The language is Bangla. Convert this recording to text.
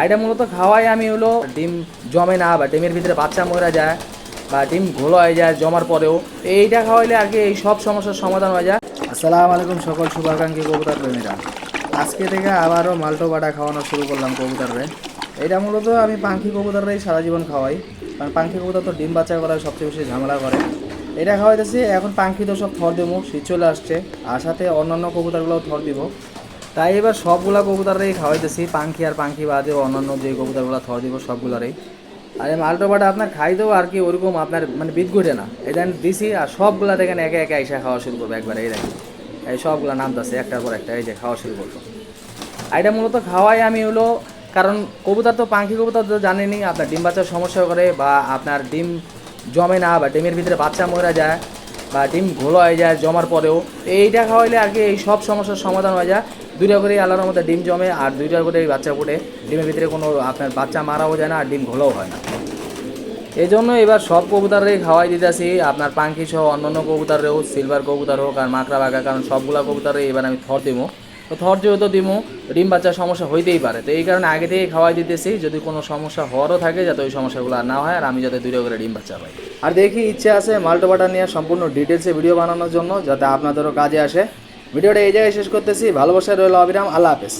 আর এটা মূলত খাওয়াই আমি হলো ডিম জমে না বা ডিমের ভিতরে বাচ্চা মরা যায় বা ডিম ঘোলো হয়ে যায় জমার পরেও। এইটা খাওয়াইলে আর কি এই সব সমস্যার সমাধান হয়ে যায়। আসসালামু আলাইকুম সকল শুভাকাঙ্ক্ষী কবুতর প্রেমীরা। আজকে থেকে আবারও মাল্টো বাটা খাওয়ানো শুরু করলাম কবুতরে এটা মূলত আমি পাখি কবুতররাই সারা জীবন খাওয়াই। কারণ পাখি কবুতর তো ডিম বাচ্চা করার সবচেয়ে বেশি ঝামেলা করে। এটা খাওয়াইতেছি, এখন পাখি তো সব থর দেবো, শীত চলে আসছে। আর সাথে অন্যান্য কবুতরগুলোও থর দিব। তাই এবার সবগুলা কবুতরেই খাওয়াইতেছি। পাখি আর পাখি বাদে অন্যান্য যে কবুতরগুলো থর দিব সবগুলারই। আর এই মালটো বাটা আপনার খাই দেবো আর কি ওরকম আপনার মানে বিদ ঘটে না। এই দেন দিছি আর সবগুলা দেখেন একে একে এসে খাওয়া শুরু করব একবার। এই দেখেন, এই সবগুলা নামতেছে একটার পর একটা, এই যে খাওয়া শুরু করব এটা মূলত খাওয়াই আমি হলো, কারণ কবুতর তো পাখি কবুতর তো জানেনি আপনার ডিম বাচ্চার সমস্যা করে বা আপনার ডিম জমে না বা ডিমের ভিতরে বাচ্চা মরে যায় বা ডিম ঘোলো হয়ে যায় জমার পরেও। এইটা খাওয়াইলে আর কি এই সব সমস্যার সমাধান হয়ে যায়। দুইটা করে আলাদার মধ্যে ডিম জমে আর দুইটা করে বাচ্চা ফুটে ডিমের ভিতরে কোনো, আপনার বাচ্চা মারাও যায় না আর ডিম ঘোলাও হয় না। এই জন্য এবার সব কবুতরেই খাওয়াই দিতেছি। আপনার পাঙ্কি সহ অন্যান্য হোক সিলভার কবুতর হোক আর মাকড়া বাগা কারণ সবগুলা কবুতরে এবার আমি থর দিব তো থর যেহেতু দিব ডিম বাচ্চার সমস্যা হইতেই পারে। তো এই কারণে আগে থেকেই খাওয়াই দিতেছি। যদি কোনো সমস্যা হওয়ারও থাকে, যাতে ওই সমস্যাগুলো আর না হয়, আর আমি যাতে দুইটা করে ডিম বাচ্চা পাই। আর দেখি ইচ্ছে আছে মাল্টো বাটা নিয়ে সম্পূর্ণ ডিটেলসে ভিডিও বানানোর জন্য, যাতে আপনাদেরও কাজে আসে। ভিডিওটা এই জায়গায় শেষ করতেছি। ভালোবাসা রইল অবিরাম। আল্লাহ হাফেজ।